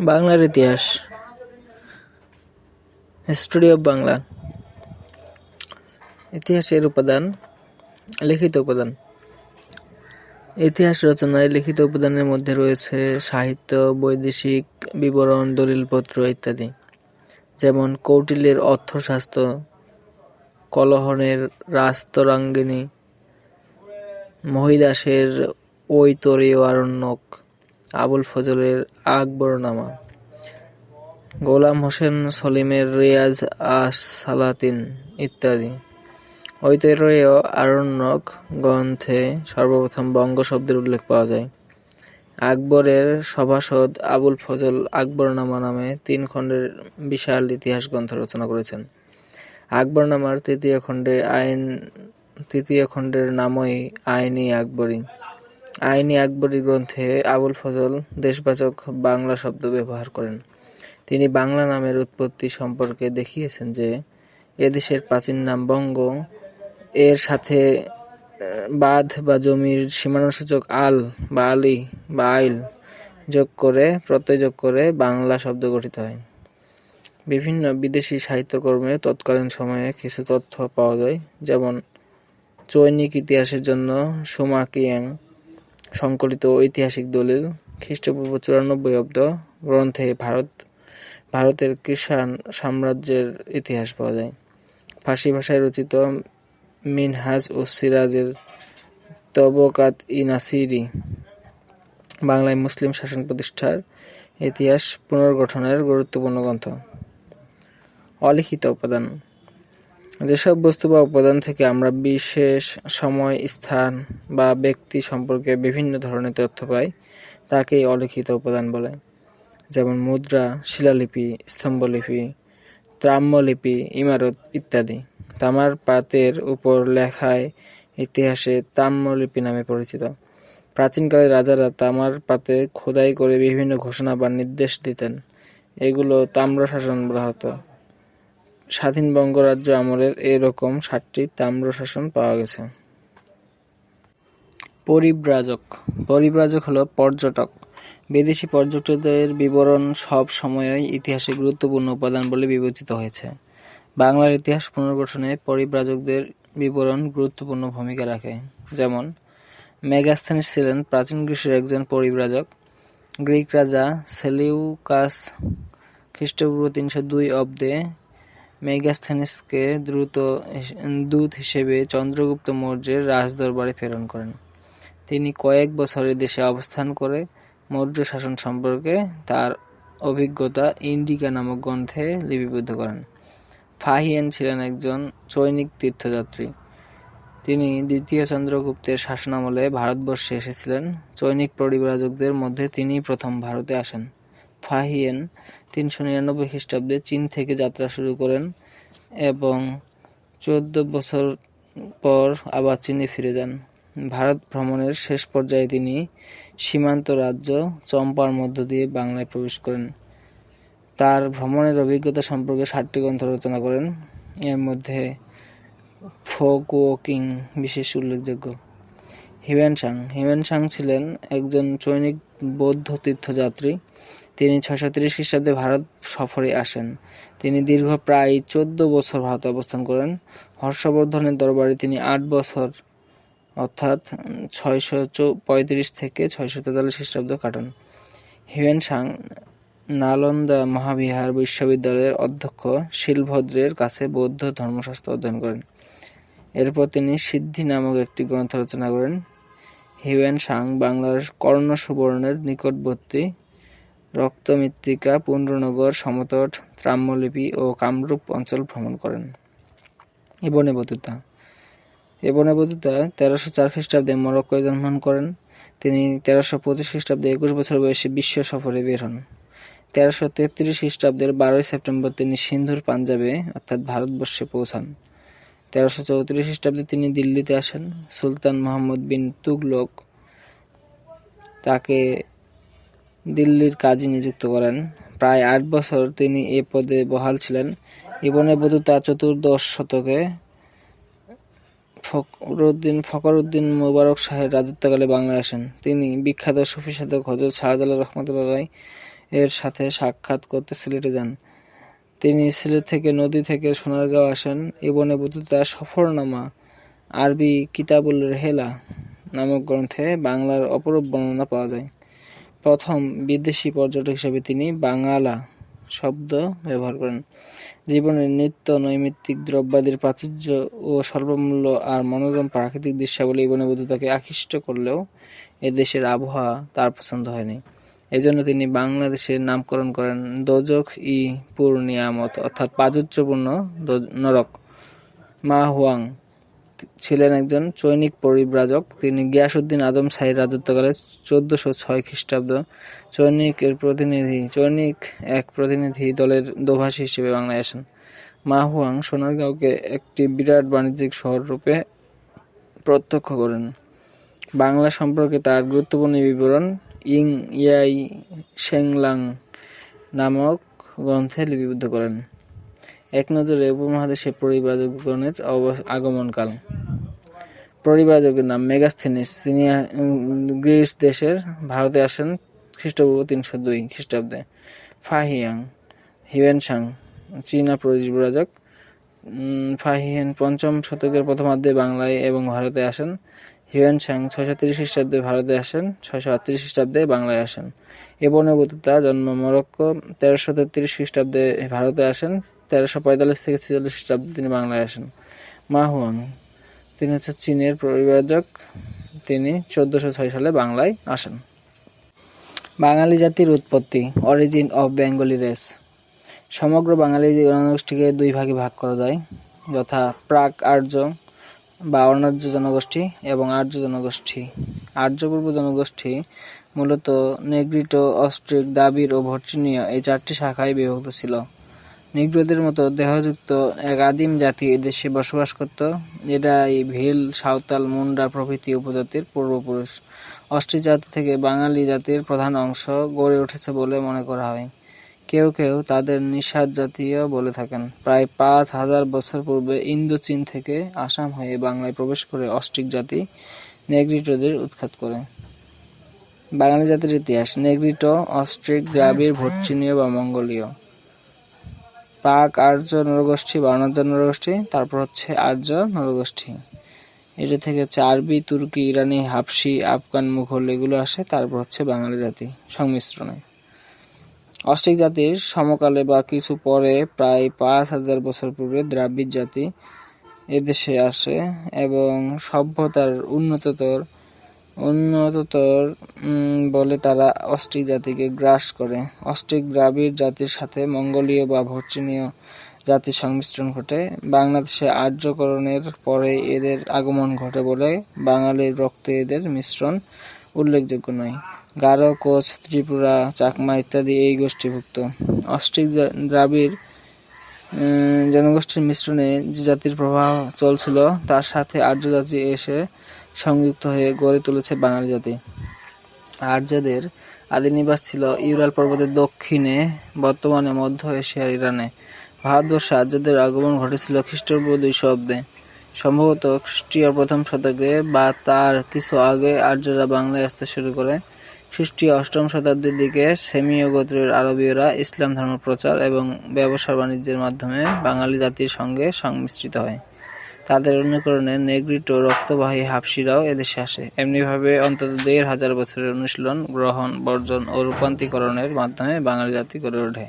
বাংলার ইতিহাস। History of Bangla ইতিহাসের উপাদান, লিখিত উপাদান। ইতিহাস রচনায় লিখিত উপাদানের মধ্যে রয়েছে সাহিত্য, বৈদেশিক বিবরণ, দলিলপত্র ইত্যাদি। যেমন কৌটিল্যের অর্থশাস্ত্র কলহনের রাস্তরাঙ্গিনী মহিদাসের ঐতরেয় আরণ্যক। আবুল ফজলের আকবরনামা। গোলাম হোসেন, সলিমের রিয়াজ আস সালাতিন ইত্যাদি ঐতরেয় আরণ্যক গ্রন্থে সর্বপ্রথম বঙ্গ শব্দের উল্লেখ পাওয়া যায়। আকবরের সভাসদ আবুল ফজল আকবরনামা নামে তিন খণ্ডের বিশাল ইতিহাস গ্রন্থ রচনা করেছেন। আকবরনামার তৃতীয় খণ্ডে আইন তৃতীয় খণ্ডের নামই আইনি আকবরী। আইনি আকবরী গ্রন্থে আবুল ফজল দেশবাচক বাংলা শব্দ ব্যবহার করেন। তিনি বাংলা নামের উৎপত্তি সম্পর্কে দেখিয়েছেন যে, এদেশের প্রাচীন নাম বঙ্গ, এর সাথে বাঁধ বা জমির সীমানাসূচক আল বা আলি বা আইল যোগ করে, প্রত্যয় যোগ করে বাংলা শব্দ গঠিত হয়। বিভিন্ন বিদেশি সাহিত্যকর্মে তৎকালীন সময়ে কিছু তথ্য পাওয়া যায়, যেমন চৈনিক ইতিহাসের জন্য সুমাকিয়াং সংকলিত ঐতিহাসিক দলিল, খ্রিস্টপূর্ব চুরানব্বই অব্দ গ্রন্থে ভারত, ভারতের কৃষাণ সাম্রাজ্যের ইতিহাস পাওয়া যায়। ফার্সি ভাষায় রচিত মিনহাজ ও সিরাজের তবকাত ই নাসিরি বাংলায় মুসলিম শাসন প্রতিষ্ঠার ইতিহাস পুনর্গঠনের গুরুত্বপূর্ণ গ্রন্থ। অলিখিত উপাদান। যেসব বস্তু বা উপাদান থেকে আমরা বিশেষ সময়, স্থান বা ব্যক্তি সম্পর্কে বিভিন্ন ধরনের তথ্য পাই, তাকেই অলিখিত উপাদান বলে। যেমন মুদ্রা, শিলালিপি, স্তম্ভলিপি, ত্রাম্যলিপি, ইমারত ইত্যাদি। তামার পাতের উপর লেখায় ইতিহাসে তাম্রলিপি নামে পরিচিত। প্রাচীনকালে রাজারা তামার পাতে খোদাই করে বিভিন্ন ঘোষণা বা নির্দেশ দিতেন। এগুলো তাম্রশাসন বলা হতো। স্বাধীন বঙ্গরাজ্য আমলের এরকম সাতটি তাম্রশাসন পাওয়া গেছে। পরিব্রাজক। পরিব্রাজক হলো পর্যটক। বিদেশি পর্যটকদের বিবরণ সব সময়ই ইতিহাসে গুরুত্বপূর্ণ উপাদান বলে বিবেচিত হয়েছে। বাংলার ইতিহাস পুনর্গঠনে পরিব্রাজকদের বিবরণ গুরুত্বপূর্ণ ভূমিকা রাখে। যেমন মেগাস্থানিস ছিলেন প্রাচীন গ্রীসের একজন পরিব্রাজক। গ্রিক রাজা সেলিউকাস খ্রিস্টপূর্ব তিনশো দুই অব্দে মেগাস্থানিসকে দূত হিসেবে চন্দ্রগুপ্ত মৌর্যের রাজদরবারে প্রেরণ করেন। তিনি কয়েক বছরের দেশে অবস্থান করে মৌর্য শাসন সম্পর্কে তার অভিজ্ঞতা ইন্ডিকা নামক গ্রন্থে লিপিবদ্ধ করেন। ফাহিয়েন ছিলেন একজন চৈনিক তীর্থযাত্রী। তিনি দ্বিতীয় চন্দ্রগুপ্তের শাসনামলে ভারতবর্ষে এসেছিলেন। চৈনিক পরিব্রাজকদের মধ্যে তিনি প্রথম ভারতে আসেন। ফাহিয়েন তিনশো নিরানব্বই খ্রিস্টাব্দে চীন থেকে যাত্রা শুরু করেন এবং চোদ্দ বছর পর আবার চীনে ফিরে যান। ভারত ভ্রমণের শেষ পর্যায়ে তিনি সীমান্ত রাজ্য চম্পার মধ্য দিয়ে বাংলায় প্রবেশ করেন। তার ভ্রমণের অভিজ্ঞতা সম্পর্কে ষাটটি গ্রন্থ রচনা করেন। এর মধ্যে ফোকুওকিং বিশেষ উল্লেখযোগ্য। হিউয়েনসাং। হিউয়েনসাং ছিলেন একজন চৈনিক বৌদ্ধ তীর্থযাত্রী। তিনি ছয়শো তিরিশ খ্রিস্টাব্দে ভারত সফরে আসেন। তিনি দীর্ঘ প্রায় চোদ্দ বছর ভারতে অবস্থান করেন। হর্ষবর্ধনের দরবারে তিনি আট বছর, অর্থাৎ ছয়শো পঁয়ত্রিশ থেকে ছয়শো তেতাল্লিশ খ্রিস্টাব্দ কাটান। হিউয়েনসাং নালন্দা মহাবিহার বিশ্ববিদ্যালয়ের অধ্যক্ষ শিলভদ্রের কাছে বৌদ্ধ ধর্মশাস্ত্র অধ্যয়ন করেন। এরপর তিনি সিদ্ধি নামক একটি গ্রন্থ রচনা করেন। হিউয়েন সাং বাংলার কর্ণ সুবর্ণের নিকটবর্তী রক্তমৃত্তিকা পুণ্ড্রনগর সমতট, ত্রাম্যলিপি ও কামরূপ অঞ্চল ভ্রমণ করেন। ইবনে বতুতা ইবনে বতুতা তেরোশো চার খ্রিস্টাব্দে মরক্কোয় জন্মগ্রহণ করেন। তিনি তেরোশো পঁচিশ খ্রিস্টাব্দে একুশ বছর বয়সে বিশ্ব সফরে বের হন। তেরোশো তেত্রিশ খ্রিস্টাব্দের বারোই সেপ্টেম্বর তিনি সিন্ধুর পাঞ্জাবে, অর্থাৎ ভারতবর্ষে পৌঁছান। তেরোশো চৌত্রিশ খ্রিস্টাব্দে তিনি দিল্লিতে আসেন। সুলতান মোহাম্মদ বিন তুগলক তাকে দিল্লির কাজী নিযুক্ত করেন প্রায় আট বছর তিনি এ পদে বহাল ছিলেন ইবনে বতুতা চতুর্দশ শতকে ফখরুদ্দিন মুবারক শাহের রাজত্বকালে বাংলায় আসেন তিনি বিখ্যাত সুফি সাধক হজরত শাহজালাল রহমতুল্লাহ এর সাথে সাক্ষাৎ করতে সিলেটে যান। তিনি সিলেট থেকে নদী থেকে সোনারগাঁও আসেন। ইবনে বতুতা সফরনামা আরবি কিতাবুল রেহেলা নামক গ্রন্থে বাংলার অপরূপ বর্ণনা পাওয়া যায়। প্রথম বিদেশি পর্যটক হিসেবে তিনি বাঙালা শব্দ ব্যবহার করেন। জীবনের নিত্য নৈমিত্তিক দ্রব্যাদির প্রাচুর্য ও স্বল্পমূল্য আর মনোরম প্রাকৃতিক দৃশ্যাবলী ইবনে বতুতাকে আকৃষ্ট করলেও এ দেশের আবহাওয়া তার পছন্দ হয়নি। এজন্য তিনি বাংলাদেশের নামকরণ করেন দোজখ-ই পুর নিয়ামত অর্থাৎ প্রাচুর্যপূর্ণ নরক। মা হুয়াং ছিলেন একজন চৈনিক পরিব্রাজক। তিনি গিয়াসউদ্দিন আজম শাহীর রাজত্বকালে চৌদ্দশো ছয় খ্রিস্টাব্দ চৈনিক এর প্রতিনিধি, চৈনিক এক প্রতিনিধি দলের দোভাষী হিসেবে বাংলায় আসেন। মাহুয়াং সোনারগাঁওকে একটি বিরাট বাণিজ্যিক শহর রূপে প্রত্যক্ষ করেন। বাংলা সম্পর্কে তার গুরুত্বপূর্ণ বিবরণ ইং ইয়াই শেংলাং নামক গ্রন্থে লিপিবদ্ধ করেন। এক নজরে উপমহাদেশে পরিব্রাজকগণের আগমনকাল। পরিব্রাজকের নাম মেগাস্থেনিস। তিনি গ্রিস দেশের ভারতে আসেন খ্রিস্টপূর্ব তিনশো দুই খ্রিস্টাব্দে। ফাহিয়াং হিউয়েনসাং চীনা পরিব্রাজক। ফাহিয়ান পঞ্চম শতকের প্রথমার্ধে বাংলায় এবং ভারতে আসেন। হিউয়েনসাং ছয়শো তিরিশ খ্রিস্টাব্দে ভারতে আসেন, ছয়শো আটত্রিশ খ্রিস্টাব্দে বাংলায় আসেন। ইবনে বতুতা জন্ম মরক্কো, তেরোশো তেত্রিশ খ্রিস্টাব্দে ভারতে আসেন, তেরোশো পঁয়তাল্লিশ থেকে ছেচল্লিশ খ্রিস্টাব্দে তিনি বাংলায় আসেন। মা হুয়াং, তিনি হচ্ছে চীনের পরিব্রাজক, তিনি চৌদ্দশো ছয় সালে বাংলায় আসেন। বাঙালি জাতির উৎপত্তি অরিজিন অফ বেঙ্গলি রেস সমগ্র বাঙালি জনগোষ্ঠীকে দুই ভাগে ভাগ করা যায়, যথা প্রাক আর্য বা অনার্য জনগোষ্ঠী এবং আর্য জনগোষ্ঠী আর্যপূর্ব জনগোষ্ঠী মূলত নেগ্রিটো, অস্ট্রিক, দাবির ও ভর্চিনীয় এই চারটি শাখায় বিভক্ত ছিল নিগ্রোদের মতো দেহযুক্ত এক আদিম জাতি এদেশে বসবাস করত। এরাই ভিল, সাঁওতাল, মুন্ডা প্রভৃতি উপজাতির পূর্বপুরুষ। অস্ট্রিক জাতি থেকে বাঙালি জাতির প্রধান অংশ গড়ে উঠেছে বলে মনে করা হয়। কেউ কেউ তাদের নিষাদ জাতীয় বলে থাকেন। প্রায় পাঁচ হাজার বছর পূর্বে ইন্দোচীন থেকে আসাম হয়ে বাংলায় প্রবেশ করে অস্ট্রিক জাতি নেগ্রিটোদের উৎখাত করে। বাঙালি জাতির ইতিহাস, নেগ্রিটো অস্ট্রিক দ্রাবিড় ভর্চিনীয় বা মঙ্গোলীয়। পাক আর্য নরগোষ্ঠী বা অনার্য নরগোষ্ঠী, তারপর হচ্ছে আর্য নরগোষ্ঠী। এটা থেকে হচ্ছে আরবি, তুর্কি, ইরানি, হাফসি, আফগান, মুঘল এগুলো আসে, তারপর হচ্ছে বাঙালি জাতি সংমিশ্রণে। অস্ট্রিক জাতির সমকালে বা কিছু পরে প্রায় পাঁচ হাজার বছর পূর্বে দ্রাবিড় জাতি এদেশে আসে এবং সভ্যতার উন্নততর উন্নততর বলে তারা অস্ট্রিক জাতিকে গ্রাস করে। অস্ট্রিক দ্রাবিড় জাতির সাথে মঙ্গোলীয় বা ভর্চিনীয় জাতির সংমিশ্রণ ঘটে। বাংলাদেশে আর্যকরণের পরে এদের আগমন ঘটে বলে বাঙালির রক্তে এদের মিশ্রণ উল্লেখযোগ্য নয়। গারো, কোচ, ত্রিপুরা, চাকমা ইত্যাদি এই গোষ্ঠীভুক্ত। অস্ট্রিক দ্রাবিড় জনগোষ্ঠীর মিশ্রণে যে জাতির প্রবাহ চলছিল, তার সাথে আর্য জাতি এসে সংযুক্ত হয়ে গড়ে তুলেছে বাঙালি জাতি। আর্যদের আদি নিবাস ছিল ইউরাল পর্বতের দক্ষিণে, বর্তমানে মধ্য এশিয়ার ইরানে। ভারতবর্ষে আর্যদের আগমন ঘটেছিল খ্রিস্টপূর্ব দুইশ অব্দে সম্ভবত খ্রিস্টীয় প্রথম শতকে বা তার কিছু আগে আর্যরা বাংলায় আসতে শুরু করে। খ্রিস্টীয় অষ্টম শতাব্দীর দিকে সেমীয় গোত্রের আরবীয়রা ইসলাম ধর্ম প্রচার এবং ব্যবসা বাণিজ্যের মাধ্যমে বাঙালি জাতির সঙ্গে সংমিশ্রিত হয়। তাদের অনুকরণে নেগ্রিটো রক্তবাহী হাফসিরাও এদেশে আসে। এমনিভাবে অন্তত দেড় হাজার বছরের অনুশীলন, গ্রহণ, বর্জন ও রূপান্তিকরণের মাধ্যমে বাঙালি জাতি গড়ে ওঠে।